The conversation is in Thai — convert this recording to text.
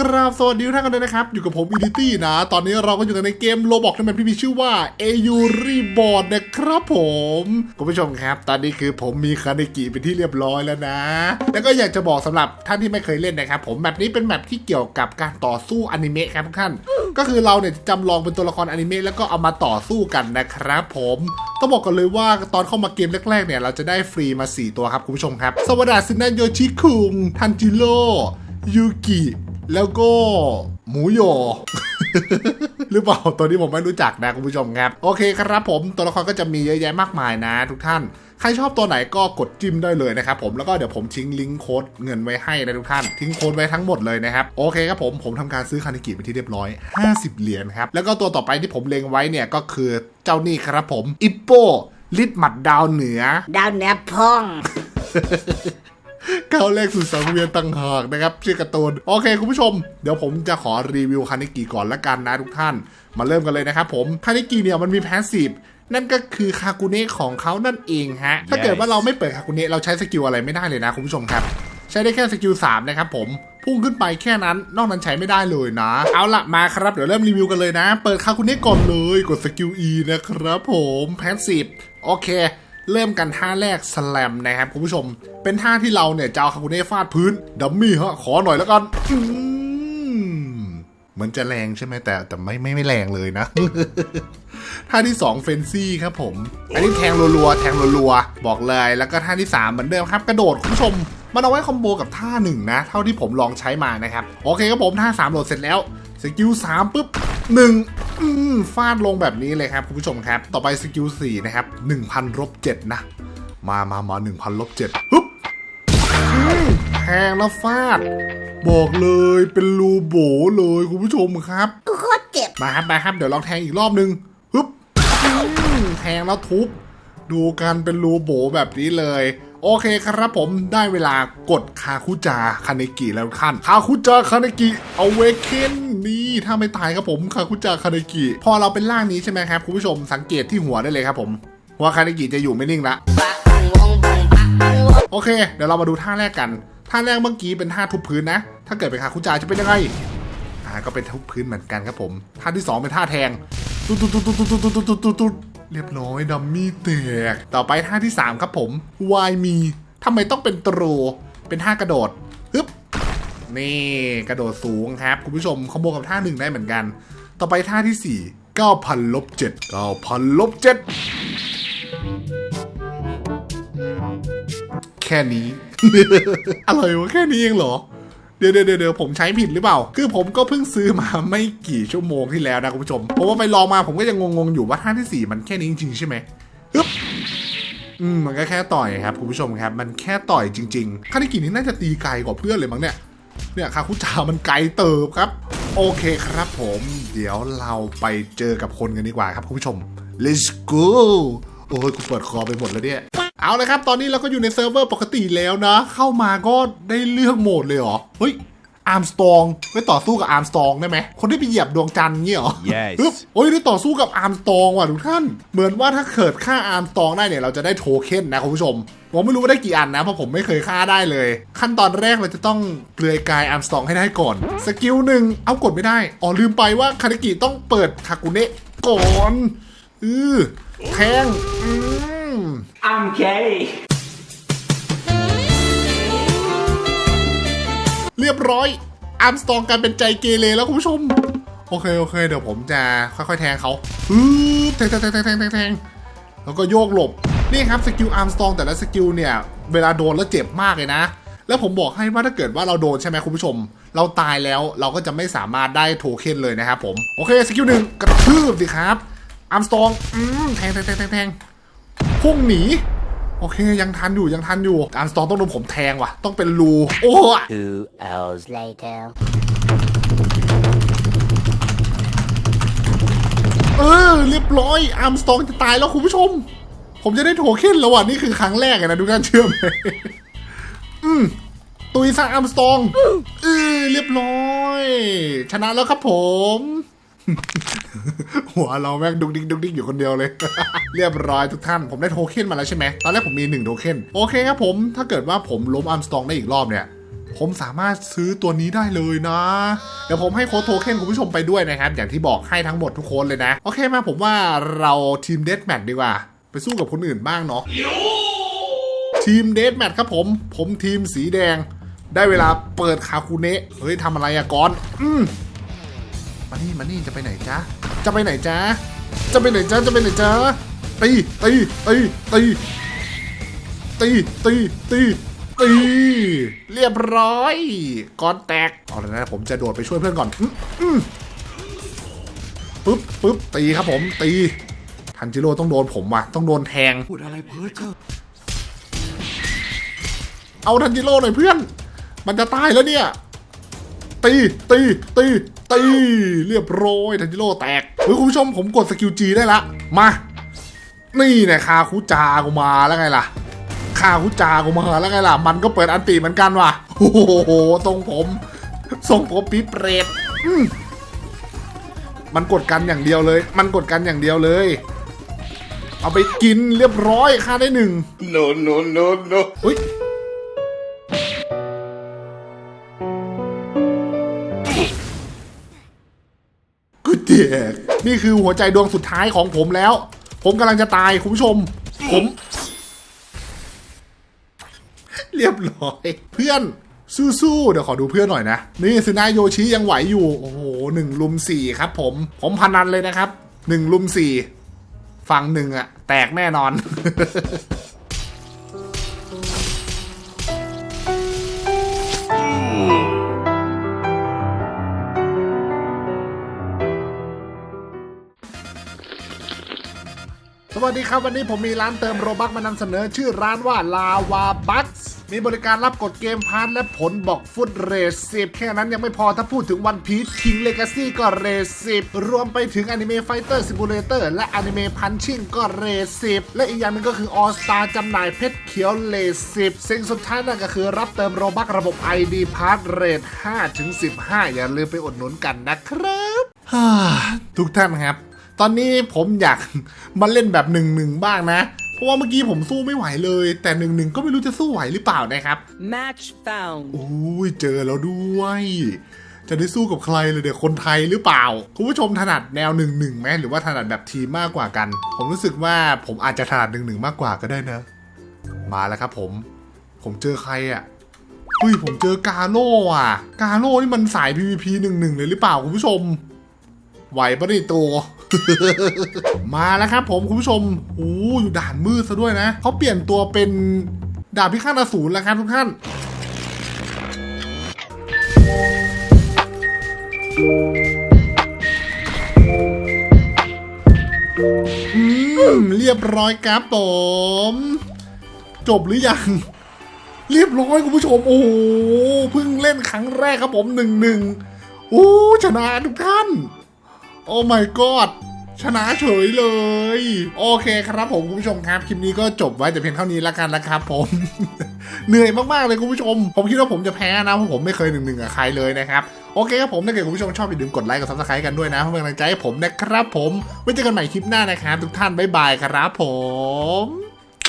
กราบสวัสดีทุกท่านกันเลยนะครับ อยู่กับผมอีดิตี้นะ ตอนนี้เราก็อยู่กันในเกมโลบอกที่มันที่มีชื่อว่า AU Reborn นะครับผมคุณผู้ชมครับ ตอนนี้คือผมมีคาเนกิเป็นที่เรียบร้อยแล้วนะ แล้วก็อยากจะบอกสำหรับท่านที่ไม่เคยเล่นนะครับ ผมแบบนี้เป็นแบบที่เกี่ยวกับการต่อสู้อนิเมะครับทุกท่าน ก็คือเราเนี่ยจำลองเป็นตัวละครอนิเมะแล้วก็เอามาต่อสู้กันนะครับผมต้องบอกกันเลยว่าตอนเข้ามาเกมแรกๆเนี่ยเราจะได้ฟรีมา 4 ตัวครับคุณผู้ชมครับสวัสดีซินาโยชิคุงทันจิโร่ยูกิ แล้วก็หมูโยหรือเปล่าตัวนี้ผมไม่รู้จักนะคุณผู้ชมครับ โอเคครับผมตัวละครก็จะมีเยอะแยะมากมายนะ ทุกท่าน ใครชอบตัวไหนก็กดจิ้มได้เลยนะครับผมแล้วก็เดี๋ยวผมทิ้งลิงก์โค้ดเงินไว้ให้นะทุกท่านทิ้งโค้ดไว้ทั้งหมดเลยนะครับโอเคครับผมผมทำการซื้อคานิกิไปที่เรียบร้อย 50 เหรียญครับแล้วก็ตัวต่อไปที่ผมเล็งไว้เนี่ยก็คือเจ้านี่ครับผมอิปโปลิดหมัดดาวเหนือ ดาวเหนือพ่อง ก้าวแรกสู่สังเวียนต่างหากนะครับชื่อการ์ตูนโอเค คุณผู้ชม เดี๋ยวผมจะขอรีวิวคานิกิก่อนละกันนะทุกท่าน มาเริ่มกันเลยนะครับผมคานิกิเนี่ยมันมีแพสซีฟนั่นก็คือคากุเนะของเขานั่นเองฮะ ถ้าเกิดว่าเราไม่เปิดคากุเนะเราใช้สกิลอะไรไม่ได้เลยนะคุณผู้ชมครับใช้ได้แค่สกิล3นะครับผมพุ่งขึ้นไปแค่นั้น นอกนั้นใช้ไม่ได้เลยนะ เอาละมาครับ เดี๋ยวเริ่มรีวิวกันเลยนะ เปิดคาคุเนะก่อนเลย กดสกิล E นะครับผมแพสซีฟโอเค เริ่มกันท่าแรกสแลมนะครับคุณผู้ชม เป็นท่าที่เราเนี่ยจะเอาคาคุเนะฟาดพื้นดัมมี่ฮะขอหน่อยแล้วกันอืมเหมือนจะแรงใช่ไหมแต่แต่ไม่ไม่ไม่แรงเลยนะท่าที่ 2 เฟนซี่ครับผม อันนี้แทงรัวๆแทงรัวๆบอกเลย แล้วก็ท่าที่ 3 เหมือนเดิมครับกระโดดคุณผู้ชม มันเอาไว้คอมโบกับท่าหนึ่งนะ เท่าที่ผมลองใช้มานะครับ โอเคครับผมท่า 3 โหลดเสร็จแล้ว สกิล3ปุ๊บ 1 ฟาดลงแบบนี้เลยครับคุณผู้ชมครับ ต่อไปสกิล4นะครับ1,000ลบ7นะ มามามา1,000ลบ7ฮึบอืมแทงแล้วฟาด บอกเลยเป็นรูโบเลยคุณผู้ชมครับกูโคตรเจ็บ มาครับมาครับเดี๋ยวลองแทงอีกรอบนึงฮึบอืมแทงแล้วทุบ ดูกันเป็นรูโบแบบนี้เลย โอเคครับผมได้เวลากดคาคุจาคาเนกิแล้วท่านคาคุจาคาเนกิเอาเวเคนนี่ถ้าไม่ตายครับผมคาคุจาคาเนกิพอเราเป็นร่างนี้ใช่ไหมครับคุณผู้ชมสังเกตที่หัวได้เลยครับผมหัวคาเนกิจะอยู่ไม่นิ่งละโอเค เดี๋ยวเรามาดูท่าแรกกัน ท่าแรกเมื่อกี้เป็นท่าทุบพื้นนะ ถ้าเกิดเป็นคาคุจาจะเป็นยังไงอ่าก็เป็นทุบพื้นเหมือนกันครับผม ท่าที่ 2 เป็นท่าแทงตุ๊ดตุ๊ดตุ๊ดตุ๊ดตุ๊ดตุ๊ดตุ๊ดตุ๊ดตุ๊ด เรียบร้อยดัมมี่แตก ต่อไปท่าที่ 3 ครับผมวายมีทำไมต้องเป็นตรเป็นท่ากระโดดฮึบนี่กระโดดสูงครับ คุณผู้ชมคอมโบกับท่าหนึ่งได้เหมือนกัน ต่อไปท่าที่ 4 9,000ลบ7 9,000ลบ7แค่นี้ อะไรวะแค่นี้เองเหรอ ดี๋ยวเดี๋ยวเดี๋ยวผมใช้ผิดหรือเปล่า คือผมก็เพิ่งซื้อมาไม่กี่ชั่วโมงที่แล้วนะคุณผู้ชมผมว่าไปลองมาผมก็ยังงงๆอยู่ว่าท่าที่ 4 มันแค่นี้จริงๆใช่ไหมฮึบอืมมันก็แค่ต่อยครับคุณผู้ชมครับ มันแค่ต่อยจริงๆคานิกินี่น่าจะตีไกลกว่าเพื่อนเลยมั้งเนี่ยเนี่ยคาคุจามันไกลเติบครับ โอเคครับผม เดี๋ยวเราไปเจอกับคนกันดีกว่าครับคุณผู้ชม let's go โอ้ยกูเปิดคอไปหมดแล้วเนี่ย เอาเลยครับ ตอนนี้เราก็อยู่ในเซิร์ฟเวอร์ปกติแล้วนะ เข้ามาก็ได้เลือกโหมดเลยเหรอ เฮ้ยอาร์มสตองไปต่อสู้กับอาร์มสตองได้ไหม คนที่ไปเหยียบดวงจันทร์เงี้ยเหรอ Yes ฮึบโอ้ยได้ต่อสู้กับอาร์มสตองว่ะทุกท่าน เหมือนว่าถ้าเกิดฆ่าอาร์มสตองได้เนี่ยเราจะได้โทเค็นนะคุณผู้ชม ผมไม่รู้ว่าได้กี่อันนะเพราะผมไม่เคยฆ่าได้เลย ขั้นตอนแรกเราจะต้องเปลือยกายอาร์มสตองให้ได้ก่อน สกิลหนึ่งเอากดไม่ได้ อ๋อลืมไปว่าคานากิต้องเปิดคากุเนะก่อน อือแทงอืม I'm gay เรียบร้อย อาร์มสตองกลายเป็นใจเกเรแล้วคุณผู้ชม โอเค โอเค เดี๋ยวผมจะค่อยๆ แทงเขาฮึแทงแทงแทงแทงแทงแล้วก็โยกหลบ นี่ครับสกิลอาร์มสตองแต่ละสกิลเนี่ย เวลาโดนแล้วเจ็บมากเลยนะ แล้วผมบอกให้ว่าถ้าเกิดว่าเราโดนใช่ไหมคุณผู้ชม เราตายแล้วเราก็จะไม่สามารถได้โทเค็นเลยนะครับผม โอเค สกิลหนึ่งกระทืบสิครับอาร์มสตองอืมแทงแทงแทงแทงแทง พุ่งหนี โอเคยังทันอยู่ยังทันอยู่อาร์มสตองต้องโดนผมแทงว่ะ ต้องเป็นรู โอ้ย Two hours later เออเรียบร้อยอาร์มสตองจะตายแล้วคุณผู้ชม ผมจะได้โทเค็นแล้วว่ะนี่คือครั้งแรกเลยนะทุกท่านเชื่อไหมอืมตุยซะอาร์มสตองเออเรียบร้อย ชนะแล้วครับผม หัวเราแม่งดุกดิกดุกดิกอยู่คนเดียวเลย เรียบร้อยทุกท่าน ผมได้โทเค็นมาแล้วใช่ไหมตอนแรกผมมีหนึ่งโทเค็นโอเคครับผม ถ้าเกิดว่าผมล้มอาร์มสตองได้อีกรอบเนี่ย ผมสามารถซื้อตัวนี้ได้เลยนะ เดี๋ยวผมให้โค้ดโทเค็นคุณผู้ชมไปด้วยนะครับ อย่างที่บอกให้ทั้งหมดทุกคนเลยนะ โอเคมาผมว่าเราทีมเด a แมทดีกว่า ไปสู้กับคนอื่นบ้างเนาะทีมเด a แมทครับผม ผมทีมสีแดง ได้เวลาเปิดคาคูเนะเฮ้ยทำอะไรอะก่อน อืม มานี่มานี่จะไปไหนจ๊ะจะไปไหนจ๊ะจะไปไหนจ๊ะจะไปไหนจ๊ะตีตีตีตีตีตีตีตีเรียบร้อยก้อนแตกเอาละนะผมจะโดดไปช่วยเพื่อนก่อนอื้ออื้อปึ๊บปึ๊บตีครับผมตีทันจิโร่ต้องโดนผมว่ะต้องโดนแทงพูดอะไรเพ้อเจ้อเอาทันจิโร่หน่อยเพื่อน มันจะตายแล้วเนี่ย ตีตีตี ตีเรียบร้อยทันจิโร่แตกเฮ้ยคุณผู้ชมผมกดสกิลจีได้ละ มา นี่เนี่ยคาคุจากูมาแล้วไงล่ะคาคุจากูมาแล้วไงล่ะ มันก็เปิดอันตีเหมือนกันว่ะโอ้โหทรงผมทรงผมปีเปรตอืมมันกดกันอย่างเดียวเลย มันกดกันอย่างเดียวเลย เอาไปกินเรียบร้อยค่าได้หนึ่ง no no no no อุ้ย กูเด็กนี่คือหัวใจดวงสุดท้ายของผมแล้ว ผมกำลังจะตายคุณผู้ชม ผม เรียบร้อย เพื่อนสู้ๆ เดี๋ยวขอดูเพื่อนหน่อยนะ นี่ซึนาโยชิยังไหวอยู่ โอ้โหหนึ่งลุมสี่ครับผม ผมพนันเลยนะครับหนึ่งลุมสี่ฝั่งหนึ่งอะแตกแน่นอนส วัสดีครับ วันนี้ผมมีร้านเติมโรบักมานำเสนอชื่อร้านว่าลาวาบัคมีบริการรับกดเกมพาร์ทและผลบอกฟุตเรสสิบแค่นั้นยังไม่พอถ้าพูดถึงวันพี e คิงเลกาซี่ก็เรสสิบรวมไปถึงอนิเมะไฟเตอร์ซิมูเลเตอร์และอนิเมะพันชิ่งก็เรสสิบและอีกอย่างหนึงก็คือออสตาจำหน่ายเพชรเขียวเลสสิบสิ่งสุดท้ายนั่นก็คือรับเติมโรบักระบบ ID พาร์ทเรท5ถึง15 อย่าลืมไปอุดหนุนกันนะครับทุกท่านครับ ตอนนี้ผมอยากมาเล่นแบบหนึ่งหนึ่งบ้างนะ เพราะว่าเมื่อกี้ผมสู้ไม่ไหวเลย แต่หนึ่งหนึ่งก็ไม่รู้จะสู้ไหวหรือเปล่านะครับ Match found. โอ้ยเจอแล้วด้วย จะได้สู้กับใครเลยเดี๋ยวคนไทยหรือเปล่า คุณผู้ชมถนัดแนวหนึ่งหนึ่งไหมหรือว่าถนัดแบบทีมมากกว่ากัน ผมรู้สึกว่าผมอาจจะถนัดหนึ่งหนึ่งมากกว่าก็ได้นะ มาแล้วครับผม ผมเจอใครอะเฮ้ยผมเจอกาโล่อะ กาโล่นี่มันสาย PVP หนึ่งหนึ่งเลยหรือเปล่าคุณผู้ชม ไหวปะนี่ตัว มาแล้วครับผมคุณผู้ชมโอ้อยู่ด่านมืดซะด้วยนะ เขาเปลี่ยนตัวเป็นดาบพิฆาตอสูรแล้วครับทุกท่าน อืม เรียบร้อยครับผม จบหรือยัง เรียบร้อยคุณผู้ชม โอ้โหเพิ่งเล่นครั้งแรกครับผมหนึ่งหนึ่งโอ้ชนะทุกท่าน โอ้ my god ชนะเฉยเลย โอเคครับผมคุณผู้ชมครับ คลิปนี้ก็จบไว้แต่เพียงเท่านี้แล้วกันนะครับผม เหนื่อยมากๆเลยคุณผู้ชม ผมคิดว่าผมจะแพ้นะเพราะผมไม่เคยหนึ่งหนึ่งกับใครเลยนะครับโอเคครับผมถ้าเกิดคุณผู้ชมชอบอย่าลืมกดไลค์กดซับสไครต์กันด้วยนะเพื่อเป็นกำลังใจให้ผมนะครับผมไว้เจอกันใหม่คลิปหน้านะครับทุกท่านบ๊ายบายครับผม